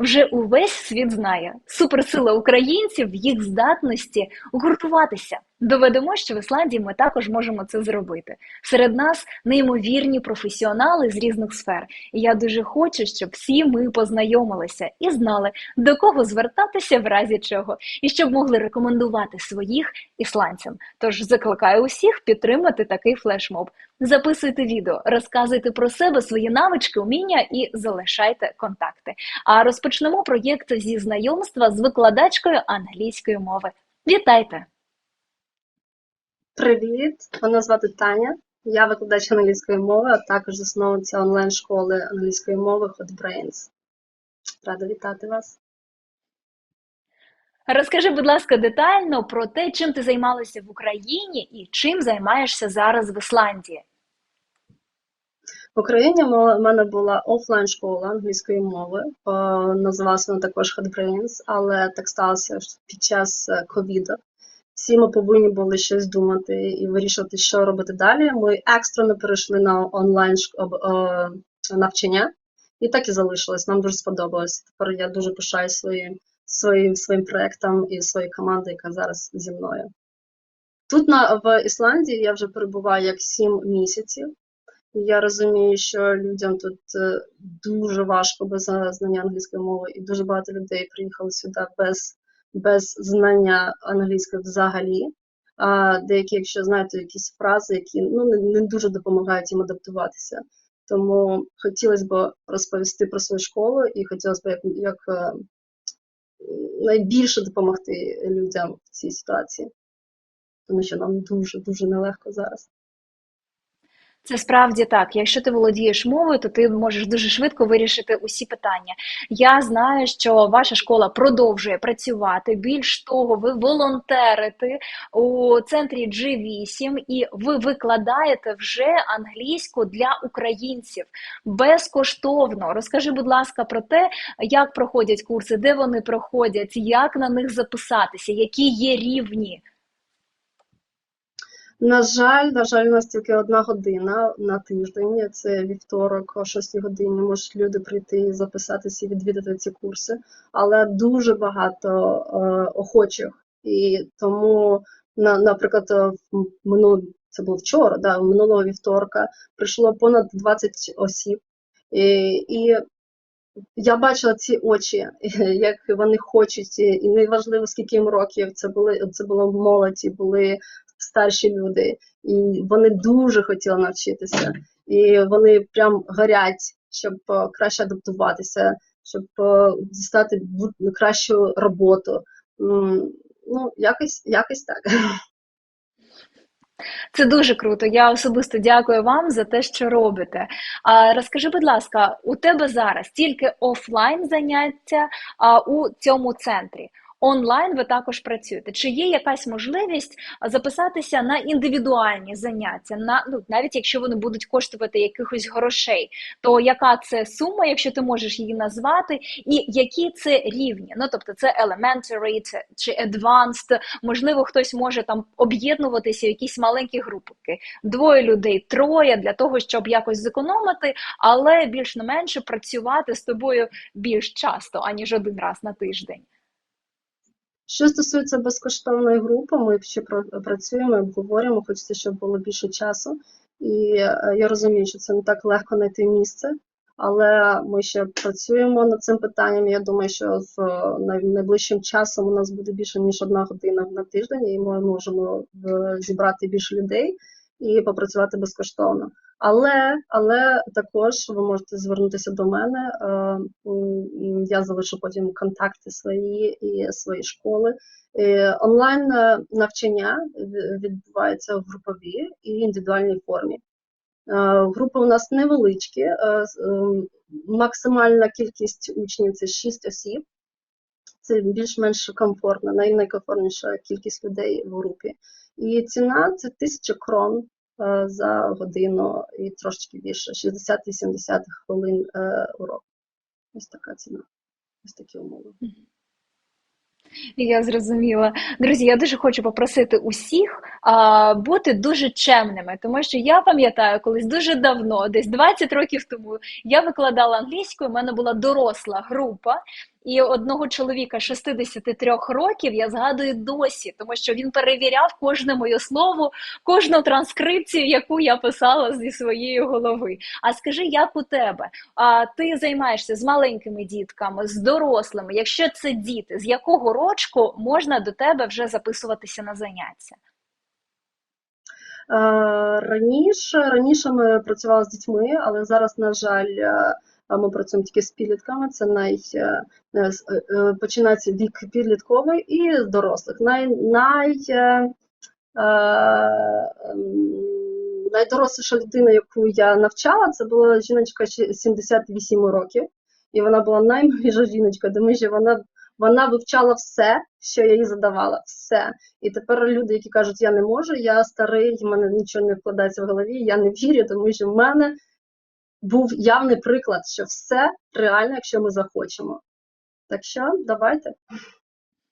вже увесь світ знає. Суперсила українців їх здатності гуртуватися. Доведемо, що в Ісландії ми також можемо це зробити. Серед нас неймовірні професіонали з різних сфер. І я дуже хочу, щоб всі ми познайомилися і знали, до кого звертатися в разі чого, і щоб могли рекомендувати своїх ісландцям. Тож закликаю усіх підтримати такий флешмоб. Записуйте відео, розказуйте про себе свої навички, уміння і залишайте контакти. А розпочнемо проєкт зі знайомства з викладачкою англійської мови. Вітайте! Привіт, мене звати Таня. Я викладач англійської мови, а також засновниця онлайн-школи англійської мови HotBrains. Рада вітати вас. Розкажи, будь ласка, детально про те, чим ти займалася в Україні і чим займаєшся зараз в Ісландії. В Україні в мене була офлайн-школа англійської мови, називалася вона також HotBrains, але так сталося що під час е, ковіду. Всі ми повинні були щось думати і вирішувати, що робити далі. Ми екстрено перейшли на онлайн навчання, і так і залишилось. Нам дуже сподобалось. Тепер я дуже пишаюсь своїм, своїм, своїм проектом і своєю командою, яка зараз зі мною. Тут на, в Ісландії я вже перебуваю як 7 місяців. Я розумію, що людям тут е, дуже важко без знання англійської мови, і дуже багато людей приїхали сюди без, без знання англійської взагалі. А деякі, якщо знаєте, якісь фрази, які ну не, не дуже допомагають їм адаптуватися. Тому хотілося б розповісти про свою школу і хотілося б як, як е, найбільше допомогти людям в цій ситуації, тому що нам дуже дуже нелегко зараз. Це справді так. Якщо ти володієш мовою, то ти можеш дуже швидко вирішити усі питання. Я знаю, що ваша школа продовжує працювати. Більш того, ви волонтерите у центрі G8 і ви викладаєте вже англійську для українців безкоштовно. Розкажи, будь ласка, про те, як проходять курси, де вони проходять, як на них записатися, які є рівні. На жаль, на жаль, у нас тільки одна година на тиждень. Це вівторок о 6 годині. Можуть люди прийти записатися і відвідати ці курси, але дуже багато е, охочих. І тому, на, наприклад, е, в минуло, це було вчора, да, минулого вівторка прийшло понад 20 осіб. І, і я бачила ці очі, як вони хочуть, і неважливо скільки їм років. Це були це було молоді, були старші люди, і вони дуже хотіли навчитися, і вони прям горять, щоб е, краще адаптуватися, щоб е, дістати кращу роботу. Ну, якось, якось так. Це дуже круто. Я особисто дякую вам за те, що робите. А розкажи, будь ласка, у тебе зараз тільки офлайн заняття а, у цьому центрі. Онлайн ви також працюєте. Чи є якась можливість записатися на індивідуальні заняття, на ну навіть якщо вони будуть коштувати якихось грошей, то яка це сума, якщо ти можеш її назвати, і які це рівні? Ну тобто це elementary це, чи advanced, можливо, хтось може там об'єднуватися в якісь маленькі групки, двоє людей, троє для того, щоб якось зекономити, але більш не менше працювати з тобою більш часто, аніж один раз на тиждень. Що стосується безкоштовної групи, ми ще працюємо, обговорюємо, хочеться, щоб було більше часу. І е, я розумію, що це не так легко знайти місце, але ми ще працюємо над цим питанням. Я думаю, що з е, найближчим часом у нас буде більше ніж одна година на тиждень, і ми можемо е, зібрати більше людей і попрацювати безкоштовно. Але, але також ви можете звернутися до мене. е, Я залишу потім контакти свої і свої школи. Е, Онлайн е, навчання відбувається в груповій і індивідуальній формі. Групи у нас невеличкі, максимальна кількість учнів це 6 осіб. Це більш-менш комфортна, найкомфортніша кількість людей в групі. І ціна це 1000 крон за годину і трошечки більше 60-70 хвилин е, урок. Ось така ціна. Ось такі умови. Я зрозуміла. Друзі, я дуже хочу попросити усіх а, бути дуже чемними, тому що я пам'ятаю, колись дуже давно, десь 20 років тому, я викладала англійською, у мене була доросла група, і одного чоловіка 63 років я згадую досі, тому що він перевіряв кожне моє слово, кожну транскрипцію, яку я писала зі своєї голови. А скажи, як у тебе? А ти займаєшся з маленькими дітками, з дорослими? Якщо це діти, з якого рочку можна до тебе вже записуватися на заняття? Е, Раніше, раніше ми працювали з дітьми, але зараз, на жаль, е, ми працюємо тільки з підлітками. Це най, е, е, е, починається вік підлітковий і дорослих. Най, най, найдоросліша людина, яку я навчала, це була жіночка ще 78 років. І вона була наймиліша жіночка, тому що вона, вона вивчала все, що я їй задавала. Все. І тепер люди, які кажуть, я не можу, я старий, в мене нічого не вкладається в голові, я не вірю, тому що в мене був явний приклад, що все реально, якщо ми захочемо. Так що давайте,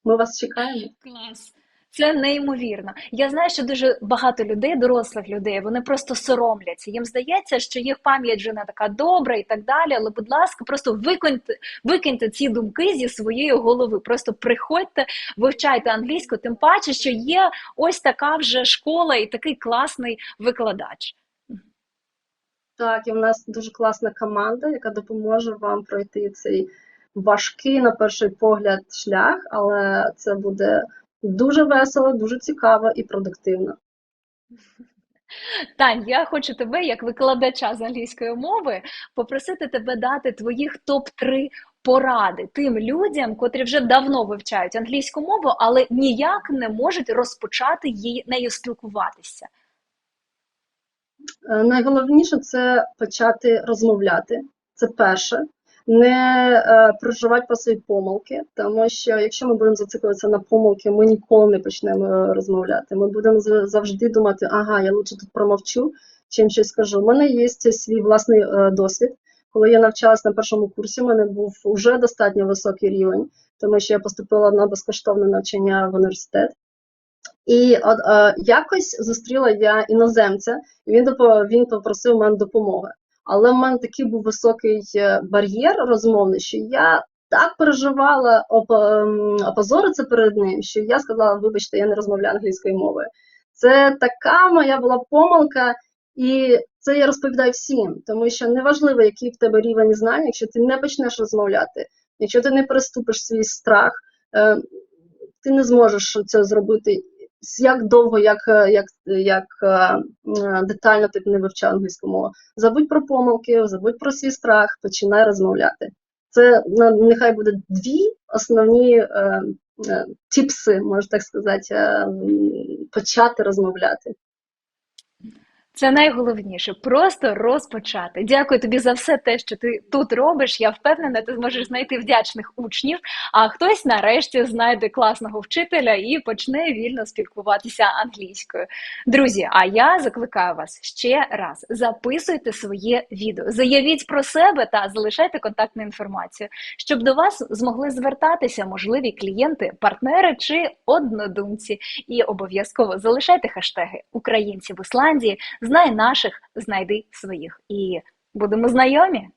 ми вас чекаємо. Клас. Це неймовірно. Я знаю, що дуже багато людей, дорослих людей, вони просто соромляться. Їм здається, що їх пам'ять вже не така добра і так далі. Але, будь ласка, просто викиньте, викиньте ці думки зі своєї голови. Просто приходьте, вивчайте англійську, тим паче, що є ось така вже школа і такий класний викладач. Так, і в нас дуже класна команда, яка допоможе вам пройти цей важкий, на перший погляд, шлях, але це буде дуже весело, дуже цікаво і продуктивно. Тань, я хочу тебе, як викладача з англійської мови, попросити тебе дати твоїх топ-3 поради тим людям, котрі вже давно вивчають англійську мову, але ніяк не можуть розпочати її нею спілкуватися. Е, Найголовніше це почати розмовляти. Це перше. Не е, проживати по свої помилки, тому що якщо ми будемо зациклюватися на помилки, ми ніколи не почнемо розмовляти. Ми будемо завжди думати, ага, я лучше тут промовчу, чим щось скажу. У мене є свій власний е, досвід. Коли я навчалась на першому курсі, у мене був вже достатньо високий рівень, тому що я поступила на безкоштовне навчання в університет. І от е, якось зустріла я іноземця, він він попросив мене допомоги. Але в мене такий був високий е, бар'єр розмовний, що я так переживала ем, перед ним, що я сказала, вибачте, я не розмовляю англійською мовою. Це така моя була помилка, і це я розповідаю всім, тому що неважливо, який в тебе рівень знань, якщо ти не почнеш розмовляти, якщо ти не переступиш свій страх, е, ти не зможеш це зробити як довго, як, е, як, як е, детально ти не вивчав англійську мову. Забудь про помилки, забудь про свій страх, починай розмовляти. Це нехай буде дві основні е, е, тіпси, можна так сказати, е, почати розмовляти. Це найголовніше просто розпочати. Дякую тобі за все те, що ти тут робиш. Я впевнена, ти зможеш знайти вдячних учнів, а хтось нарешті знайде класного вчителя і почне вільно спілкуватися англійською. Друзі, а я закликаю вас ще раз: записуйте своє відео, заявіть про себе та залишайте контактну інформацію, щоб до вас змогли звертатися можливі клієнти, партнери чи однодумці. І обов'язково залишайте хештеги Українці в Ісландії. Знай наших, знайди своїх. І будемо знайомі.